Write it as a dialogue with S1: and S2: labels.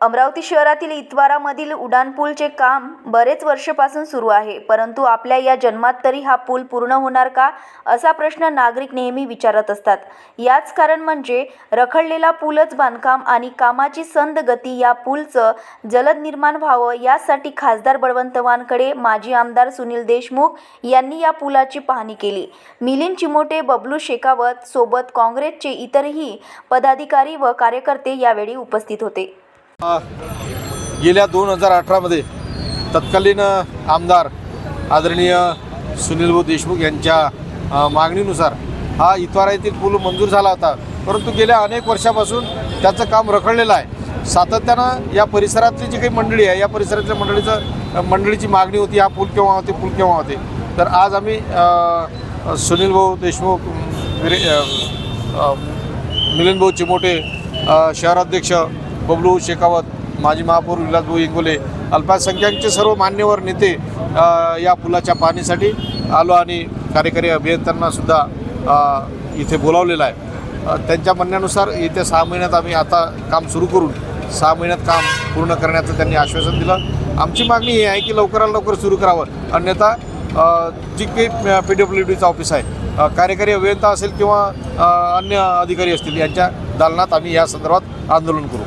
S1: अमरावती शहरातील इतवारामधील उड्डाणपूलचे काम बरेच वर्षापासून सुरू आहे परंतु आपल्या या जन्मात तरी हा पूल पूर्ण होणार का असा प्रश्न नागरिक नेहमी विचारत असतात. याच कारण म्हणजे रखडलेला पूलच बांधकाम आणि कामाची संद गती या पूलचं जलद निर्माण व्हावं यासाठी खासदार बळवंतवानकडे माजी आमदार सुनील देशमुख यांनी या पुलाची पाहणी केली. मिलिंद चिमोटे बबलू शेकावत सोबत काँग्रेसचे इतरही पदाधिकारी व कार्यकर्ते यावेळी उपस्थित होते.
S2: गेल्या दोन हजार अठरामध्ये तत्कालीन आमदार आदरणीय सुनीलभाऊ देशमुख यांच्या मागणीनुसार हा इतवारा येथील पूल मंजूर झाला होता. परंतु गेल्या अनेक वर्षापासून त्याचं काम रखडलेलं आहे. सातत्यानं या परिसरातली जी काही मंडळी आहे या परिसरातल्या मंडळीचं मंडळीची मागणी होती हा पूल केव्हा होते पूल केव्हा होते. तर आज आम्ही सुनील सुनीलभाऊ देशमुख विरे मिलिंदभाऊ चिमोटे शहराध्यक्ष बबलू शेखावत माजी महापौर विलासभाऊ इंगोले अल्पसंख्याकचे सर्व मान्यवर नेते या पुलाच्या पाहणीसाठी आलो आणि कार्यकारी अभियंत्यांना सुद्धा इथे बोलावलेलं आहे. त्यांच्या म्हणण्यानुसार येत्या सहा महिन्यात आम्ही आता काम सुरू करून सहा महिन्यात काम पूर्ण करण्याचं त्यांनी आश्वासन दिलं. आमची मागणी ही आहे की लवकरात लवकर सुरू करावं. अन्यथा जी काही पी डब्ल्यू डीचं ऑफिस आहे कार्यकारी अभियंता असेल किंवा अन्य अधिकारी असतील यांच्या दालनात आम्ही या संदर्भात आंदोलन करू.